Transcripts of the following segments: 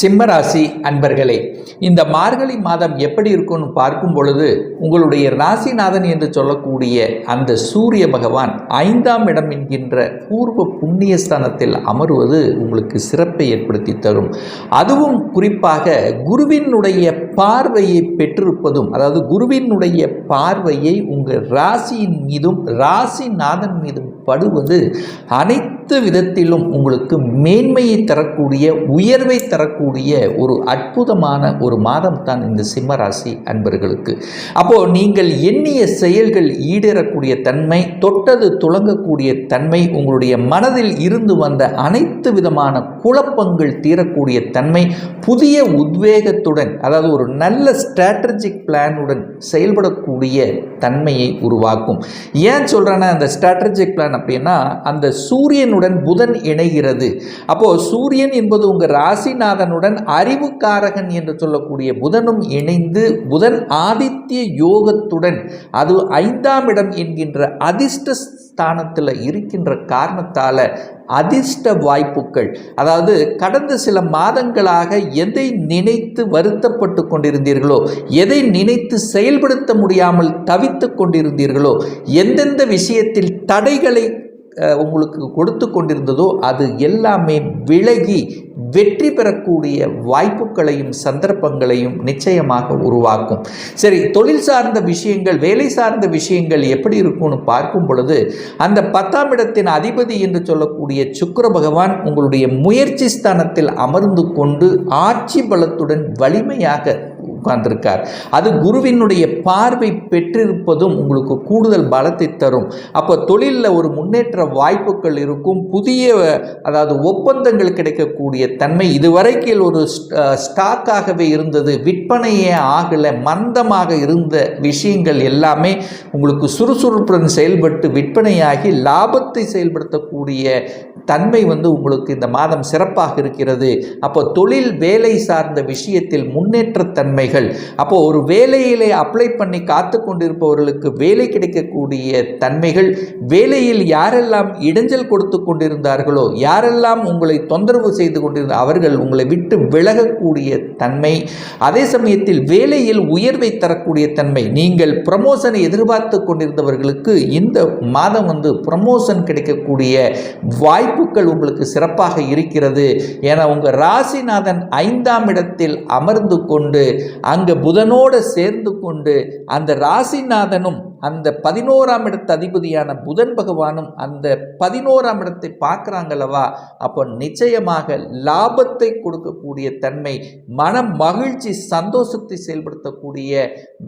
சிம்மராசி அன்பர்களே இந்த மார்கழி மாதம் எப்படி இருக்கும்னு பார்க்கும் பொழுது உங்களுடைய ராசிநாதன் என்று சொல்லக்கூடிய அந்த சூரிய பகவான் ஐந்தாம் இடம் என்கின்ற பூர்வ புண்ணியஸ்தானத்தில் அமர்வது உங்களுக்கு சிறப்பை ஏற்படுத்தி தரும். அதுவும் குறிப்பாக குருவினுடைய பார்வையை பெற்றிருப்பதும் அதாவது குருவினுடைய பார்வையை உங்கள் ராசியின் மீதும் ராசிநாதன் மீதும் படுவது அனைத்து அனைத்து விதத்திலும் உங்களுக்கு மேன்மையை தரக்கூடிய உயர்வை தரக்கூடிய ஒரு அற்புதமான ஒரு மாதம் தான் இந்த சிம்மராசி அன்பர்களுக்கு. அப்போ நீங்கள் எண்ணிய செயல்கள் ஈடேறக்கூடிய தன்மை தொட்டது துளங்கக்கூடிய தன்மை உங்களுடைய மனதில் இருந்து வந்த அனைத்து விதமான குழப்பங்கள் தீரக்கூடிய தன்மை புதிய உத்வேகத்துடன் அதாவது ஒரு நல்ல ஸ்ட்ராட்டஜிக் பிளானுடன் செயல்படக்கூடிய தன்மையை உருவாக்கும். ஏன் சொல்கிறேன்னா அந்த ஸ்ட்ராட்டஜிக் பிளான் அப்படின்னா அந்த சூரியனுடன் புதன் இணைகிறது. அப்போது சூரியன் என்பது உங்கள் ராசிநாதனுடன் அறிவுக்காரகன் என்று சொல்லக்கூடிய புதனும் இணைந்து புதன் ஆதித்ய யோகத்துடன் அது ஐந்தாம் இடம் என்கின்ற அதிர்ஷ்ட ஸ்தானத்தில் இருக்கின்ற காரணத்தால் அதிர்ஷ்ட வாய்ப்புகள். அதாவது கடந்த சில மாதங்களாக எதை நினைத்து வருத்தப்பட்டு கொண்டிருந்தீர்களோ எதை நினைத்து செயல்படுத்த முடியாமல் தவித்து கொண்டிருந்தீர்களோ எந்தெந்த விஷயத்தில் தடைகளை உங்களுக்கு கொடுத்து கொண்டிருந்ததோ அது எல்லாமே விலகி வெற்றி பெறக்கூடிய வாய்ப்புகளையும் சந்தர்ப்பங்களையும் நிச்சயமாக உருவாக்கும். சரி தொழில் சார்ந்த விஷயங்கள் வேலை சார்ந்த விஷயங்கள் எப்படி இருக்கும்னு பார்க்கும் பொழுது அந்த பத்தாம் இடத்தின் அதிபதி என்று சொல்லக்கூடிய சுக்கர பகவான் உங்களுடைய முயற்சி ஸ்தானத்தில் அமர்ந்து கொண்டு ஆட்சி பலத்துடன் வலிமையாக உட்கார்ந்திருக்கார். அது குருவினுடைய பார்வை பெற்றிருப்பதும் உங்களுக்கு கூடுதல் பலத்தை தரும். அப்போ தொழிலில் ஒரு முன்னேற்ற வாய்ப்புகள் இருக்கும். புதிய அதாவது ஒப்பந்தங்கள் கிடைக்கக்கூடிய தன்மை இதுவரைக்கில் ஒரு ஸ்டாக்காகவே இருந்தது. விற்பனையே ஆகலை. மந்தமாக இருந்த விஷயங்கள் எல்லாமே உங்களுக்கு சுறுசுறுப்புடன் செயல்பட்டு விற்பனையாகி லாபத்தை செயல்படுத்தக்கூடிய தன்மை வந்து உங்களுக்கு இந்த மாதம் சிறப்பாக இருக்கிறது. அப்போ தொழில் வேலை சார்ந்த விஷயத்தில் முன்னேற்றத்தன்மைகள் அப்போ ஒரு வேலையிலே அப்ளை பண்ணி காத்து கொண்டிருப்பவர்களுக்கு வேலை கிடைக்கக்கூடிய தன்மைகள் வேலையில் யாரெல்லாம் இடைஞ்சல் கொடுத்து கொண்டிருந்தார்களோ யாரெல்லாம் உங்களை தொந்தரவு செய்து கொண்டிருந்த அவர்கள் உங்களை விட்டு விலகக்கூடிய தன்மை அதே சமயத்தில் வேலையில் உயர்வை தரக்கூடிய தன்மை. நீங்கள் ப்ரமோஷனை எதிர்பார்த்து கொண்டிருந்தவர்களுக்கு இந்த மாதம் வந்து ப்ரமோஷன் கிடைக்கக்கூடிய வாய்ப்புகள் உங்களுக்கு சிறப்பாக இருக்கிறது. ஏன்னா உங்கள் ராசிநாதன் ஐந்தாம் இடத்தில் அமர்ந்து கொண்டு அங்கே புதனோடு சேர்ந்து கொண்டு அந்த ராசிநாதனும் அந்த பதினோராம் இடத்து அதிபதியான புதன் பகவானும் அந்த பதினோராம் இடத்தை பார்க்குறாங்களவா? அப்போ நிச்சயமாக லாபத்தை கொடுக்கக்கூடிய தன்மை மன மகிழ்ச்சி சந்தோஷத்தை செயல்படுத்தக்கூடிய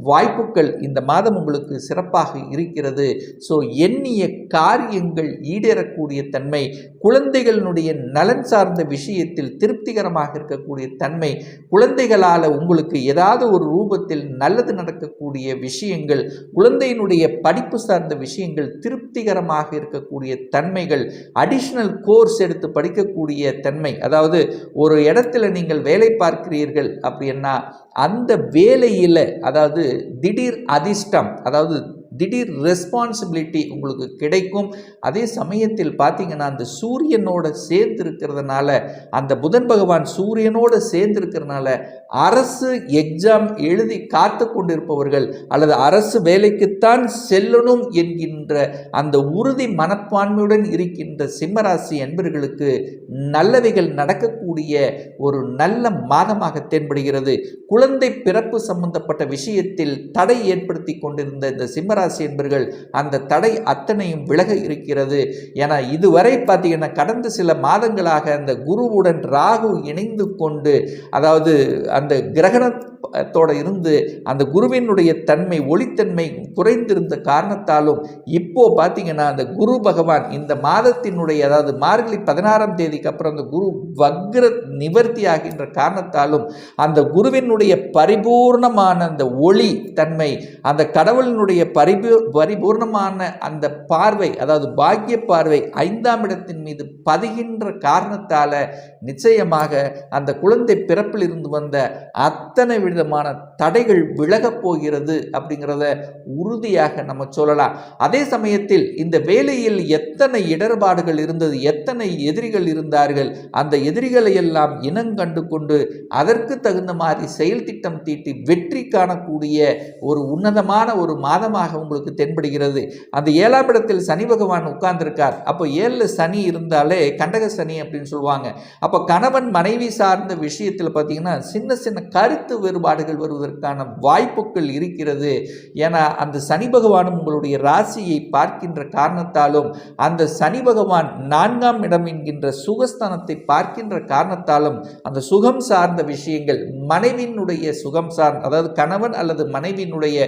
வாய்ப்புகள் இந்த மாதம் உங்களுக்கு சிறப்பாக இருக்கிறது. ஸோ எண்ணிய காரியங்கள் ஈடேறக்கூடிய தன்மை குழந்தைகளினுடைய நலன் சார்ந்த விஷயத்தில் திருப்திகரமாக இருக்கக்கூடிய தன்மை குழந்தைகளால் உங்களுக்கு ஏதாவது ஒரு ரூபத்தில் நல்லது நடக்கக்கூடிய விஷயங்கள் குழந்தையின் குழந்தையினுடைய படிப்பு சார்ந்த விஷயங்கள் திருப்திகரமாக இருக்கக்கூடிய தன்மைகள் அடிஷ்னல் கோர்ஸ் எடுத்து படிக்கக்கூடிய தன்மை. அதாவது ஒரு இடத்துல நீங்கள் வேலை பார்க்கிறீர்கள் அப்படின்னா அந்த வேலையில் அதாவது திடீர் அதிர்ஷ்டம் அதாவது திடீர் ரெஸ்பான்சிபிலிட்டி உங்களுக்கு கிடைக்கும். அதே சமயத்தில் பார்த்தீங்கன்னா அந்த சூரியனோட சேர்ந்து இருக்கிறதுனால அந்த புதன் பகவான் சூரியனோட சேர்ந்து இருக்கிறதுனால அரசு எக்ஸாம் எழுதி காத்து கொண்டிருப்பவர்கள் அல்லது அரசு வேலைக்குத்தான் செல்லணும் என்கின்ற அந்த உறுதி மனப்பான்மையுடன் இருக்கின்ற சிம்மராசி என்பர்களுக்கு நல்லவைகள் நடக்கக்கூடிய ஒரு நல்ல மாதமாக தென்படுகிறது. குழந்தை பிறப்பு சம்பந்தப்பட்ட விஷயத்தில் தடை ஏற்படுத்தி கொண்டிருந்த இந்த சிம்மராசி என்பர்கள் அந்த தடை அத்தனையும் விலக இருக்கிறது. ஏன்னா இதுவரை பார்த்தீங்கன்னா கடந்த சில மாதங்களாக அந்த குருவுடன் ராகு இணைந்து கொண்டு அதாவது அந்த கிரகண தோட இருந்து அந்த குருவினுடைய தன்மை ஒளித்தன்மை குறைந்திருந்த காரணத்தாலும் இப்போ பார்த்தீங்கன்னா அந்த குரு பகவான் இந்த மாதத்தினுடைய அதாவது மார்கழி பதினாறாம் தேதிக்கு அப்புறம் அந்த குரு வக்ர நிவர்த்தி ஆகின்ற காரணத்தாலும் அந்த குருவினுடைய பரிபூர்ணமான அந்த ஒளி தன்மை அந்த கடவுளினுடைய பரிபூ பரிபூர்ணமான அந்த பார்வை அதாவது பாக்கிய பார்வை ஐந்தாம் இடத்தின் மீது பதிகின்ற காரணத்தால் நிச்சயமாக அந்த குழந்தை பிறப்பில் இருந்து வந்த அத்தனை வித விதமான தடைகள் விலகப் போகிறது அப்படிங்கிறத உறுதியாக நம்ம சொல்லலாம். அதே சமயத்தில் இந்த வேலையில் எத்தனை இடர்பாடுகள் இருந்தது எத்தனை எதிரிகள் இருந்தார்கள் அந்த எதிரிகளை எல்லாம் இனங்கண்டு கொண்டு அதற்கு தகுந்த மாதிரி செயல் திட்டம் தீட்டி வெற்றி காணக்கூடிய ஒரு உன்னதமான ஒரு மாதமாக உங்களுக்கு தென்படுகிறது. அந்த ஏழாம் இடத்தில் சனி பகவான் உட்கார்ந்திருக்கார். அப்போ ஏழில் சனி இருந்தாலே கண்டக சனி அப்படின்னு சொல்லுவாங்க. அப்போ கணவன் மனைவி சார்ந்த விஷயத்தில் பார்த்தீங்கன்னா சின்ன சின்ன கருத்து வேறுபாடுகள் வருவதற்கான வாய்ப்புகள் இருக்கிறது. ஏன்னா அந்த சனி பகவானும் உங்களுடைய ராசியை பார்க்கின்ற காரணத்தாலும் அந்த சனி பகவான் நான்காம் இடம் என்கின்ற சுகஸ்தானத்தை பார்க்கின்ற காரணத்தாலும் அந்த சுகம் சார்ந்த விஷயங்கள் மனைவியினுடைய சுகம் சார்ந்த அதாவது கணவன் அல்லது மனைவியினுடைய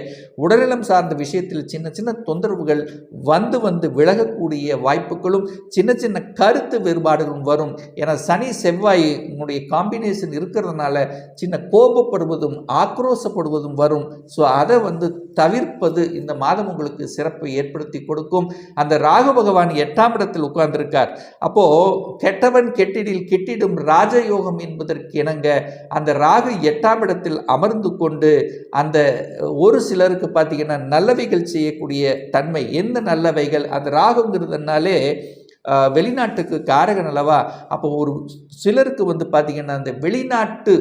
உடல்நலம் சார்ந்த விஷயத்தில் சின்ன சின்ன தொந்தரவுகள் வந்து வந்து விலகக்கூடிய வாய்ப்புகளும் சின்ன சின்ன கருத்து வேறுபாடுகளும் வரும். ஏன்னா சனி செவ்வாய் உங்களுடைய காம்பினேஷன் இருக்கிறதுனால சின்ன கோபப்படுவதும் ஆக்ரோசப்படுவதும் வரும். ஸோ அதை வந்து தவிர்ப்பது இந்த மாதம் உங்களுக்கு சிறப்பை ஏற்படுத்தி கொடுக்கும். அந்த ராகு பகவான் எட்டாம் இடத்தில் உட்கார்ந்திருக்கார். அப்போ கெட்டவன் கெட்டிடில் கெட்டிடும் ராஜயோகம் என்பதற்கு இணங்க அந்த ராகு எட்டாம் இடத்தில் அமர்ந்து கொண்டு அந்த ஒரு சிலருக்கு பார்த்தீங்கன்னா நல்லவைகள் செய்யக்கூடிய தன்மை. எந்த நல்லவைகள்? அந்த ராகுங்கிறதுனாலே வெளிநாட்டுக்கு காரகன் அல்லவா? அப்போ ஒரு சிலருக்கு வந்து பார்த்திங்கன்னா அந்த வெளிநாட்டு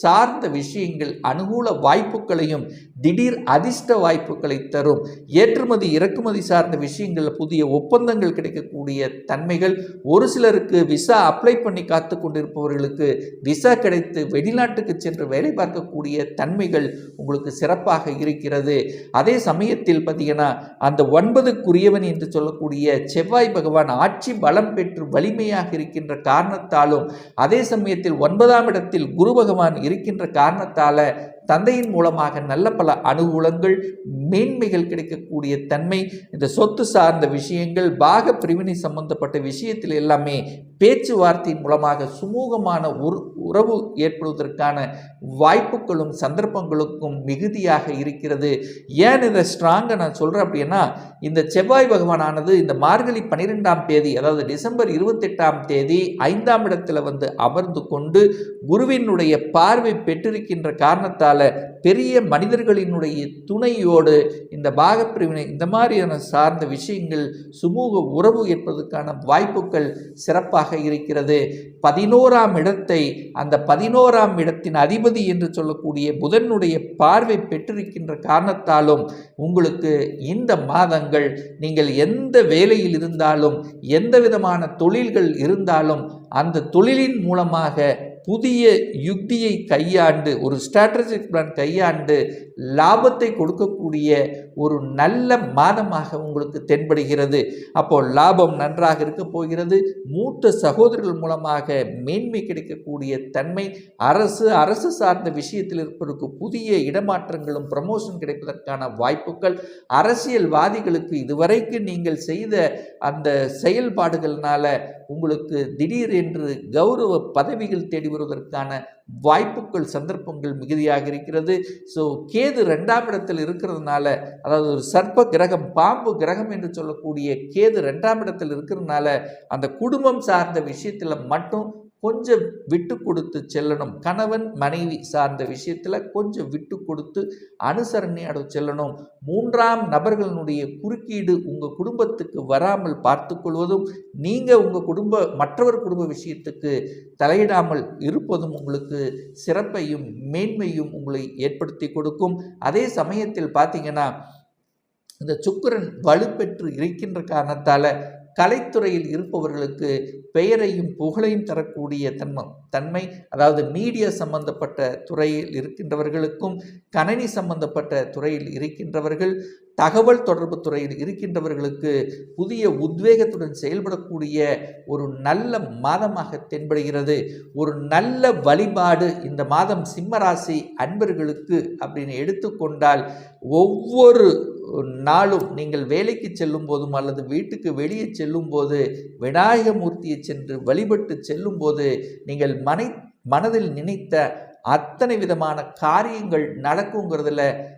சார்ந்த விஷயங்கள் அனுகூல வாய்ப்புகளையும் திடீர் அதிர்ஷ்ட வாய்ப்புகளை தரும். ஏற்றுமதி இறக்குமதி சார்ந்த விஷயங்களில் புதிய ஒப்பந்தங்கள் கிடைக்கக்கூடிய தன்மைகள். ஒரு சிலருக்கு விசா அப்ளை பண்ணி காத்து கொண்டிருப்பவர்களுக்கு விசா கிடைத்து வெளிநாட்டுக்கு சென்று வேலை பார்க்கக்கூடிய தன்மைகள் உங்களுக்கு சிறப்பாக இருக்கிறது. அதே சமயத்தில் பார்த்தீங்கன்னா அந்த ஒன்பதுக்குரியவன் என்று சொல்லக்கூடிய செவ்வாய் பகவான் ஆட்சி பலம் பெற்று வலிமையாக இருக்கின்ற காரணத்தாலும் அதே சமயத்தில் ஒன்பதாம் இடத்தில் குரு பகவான் இருக்கின்ற காரணத்தால தந்தையின் மூலமாக நல்ல பல அனுகூலங்கள் மேன்மைகள் கிடைக்கக்கூடிய தன்மை இந்த சொத்து சார்ந்த விஷயங்கள் பாக பிரிவினை சம்பந்தப்பட்ட விஷயத்தில் எல்லாமே பேச்சுவார்த்தை மூலமாக சுமூகமான உறவு ஏற்படுவதற்கான வாய்ப்புகளும் சந்தர்ப்பங்களுக்கும் மிகுதியாக இருக்கிறது. ஏன் இதை ஸ்ட்ராங்காக நான் சொல்கிறேன் அப்படின்னா இந்த செவ்வாய் பகவானானது இந்த மார்கழி பன்னிரெண்டாம் தேதி அதாவது டிசம்பர் இருபத்தெட்டாம் தேதி ஐந்தாம் இடத்துல வந்து அமர்ந்து கொண்டு குருவினுடைய பார்வை பெற்றிருக்கின்ற காரணத்தால் பெரிய மனிதர்களினுடைய துணையோடு இந்த பாகப்பிரிவினை இந்த மாதிரியான சார்ந்த விஷயங்கள் சுமூக உறவு ஏற்பதற்கான வாய்ப்புகள் சிறப்பாக இருக்கிறது. பதினோராம் இடத்தை அந்த பதினோராம் இடத்தின் அதிபதி என்று சொல்லக்கூடிய புதனுடைய பார்வை பெற்றிருக்கின்ற காரணத்தாலும் உங்களுக்கு இந்த மாதங்கள் நீங்கள் எந்த வேலையில் இருந்தாலும் எந்த விதமான தொழில்கள் இருந்தாலும் அந்த தொழிலின் மூலமாக புதிய யுக்தியை கையாண்டு ஒரு ஸ்ட்ராட்டஜிக் பிளான் கையாண்டு லாபத்தை கொடுக்கக்கூடிய ஒரு நல்ல மாதமாக உங்களுக்கு தென்படுகிறது. அப்போ லாபம் நன்றாக இருக்க போகிறது. மூத்த சகோதரர்கள் மூலமாக மேன்மை கிடைக்கக்கூடிய தன்மை அரசு அரசு சார்ந்த விஷயத்தில் இருப்பதற்கு புதிய இடமாற்றங்களும் ப்ரமோஷன் கிடைப்பதற்கான வாய்ப்புகள். அரசியல்வாதிகளுக்கு இதுவரைக்கும் நீங்கள் செய்த அந்த செயல்பாடுகள்னால உங்களுக்கு திடீர் என்று கௌரவ பதவிகள் தேடி வருவதற்கான வாய்ப்புகள் சந்தர்ப்பங்கள் மிகுதியாக இருக்கிறது. ஸோ கேது ரெண்டாம் இடத்தில் இருக்கிறதுனால அதாவது ஒரு சர்ப்ப கிரகம் பாம்பு கிரகம் என்று சொல்லக்கூடிய கேது ரெண்டாம் இடத்தில் இருக்கிறதுனால அந்த குடும்பம் சார்ந்த விஷயத்தில் மட்டும் கொஞ்சம் விட்டு கொடுத்து செல்லணும். கணவன் மனைவி சார்ந்த விஷயத்தில் கொஞ்சம் விட்டு கொடுத்து அனுசரணையோட செல்லணும். மூன்றாம் நபர்களினுடைய குறுக்கீடு உங்கள் குடும்பத்துக்கு வராமல் பார்த்துக்கொள்வதும் நீங்கள் உங்கள் குடும்ப மற்றவர் குடும்ப விஷயத்துக்கு தலையிடாமல் இருப்பதும் உங்களுக்கு சிறப்பையும் மேன்மையும் உங்களை ஏற்படுத்தி கொடுக்கும். அதே சமயத்தில் பார்த்தீங்கன்னா இந்த சுக்கிரன் வலுப்பெற்று இருக்கின்ற காரணத்தால் கலைத்துறையில் இருப்பவர்களுக்கு பெயரையும் புகழையும் தரக்கூடிய தன்மை தன்மை அதாவது மீடியா சம்பந்தப்பட்ட துறையில் இருக்கின்றவர்களுக்கும் கணனி சம்பந்தப்பட்ட துறையில் இருக்கின்றவர்கள் தகவல் தொடர்பு துறையில் இருக்கின்றவர்களுக்கு புதிய உத்வேகத்துடன் செயல்படக்கூடிய ஒரு நல்ல மாதமாக தென்படுகிறது. ஒரு நல்ல வழிபாடு இந்த மாதம் சிம்மராசி அன்பர்களுக்கு அப்படின்னு எடுத்துக்கொண்டால் ஒவ்வொரு நாளும் நீங்கள் வேலைக்கு செல்லும் போதும் அல்லது வீட்டுக்கு வெளியே செல்லும் போது விநாயகமூர்த்தியை சென்று வழிபட்டு செல்லும் போது நீங்கள் மனை மனதில் நினைத்த அத்தனை விதமான காரியங்கள் நடக்குங்கிறதுல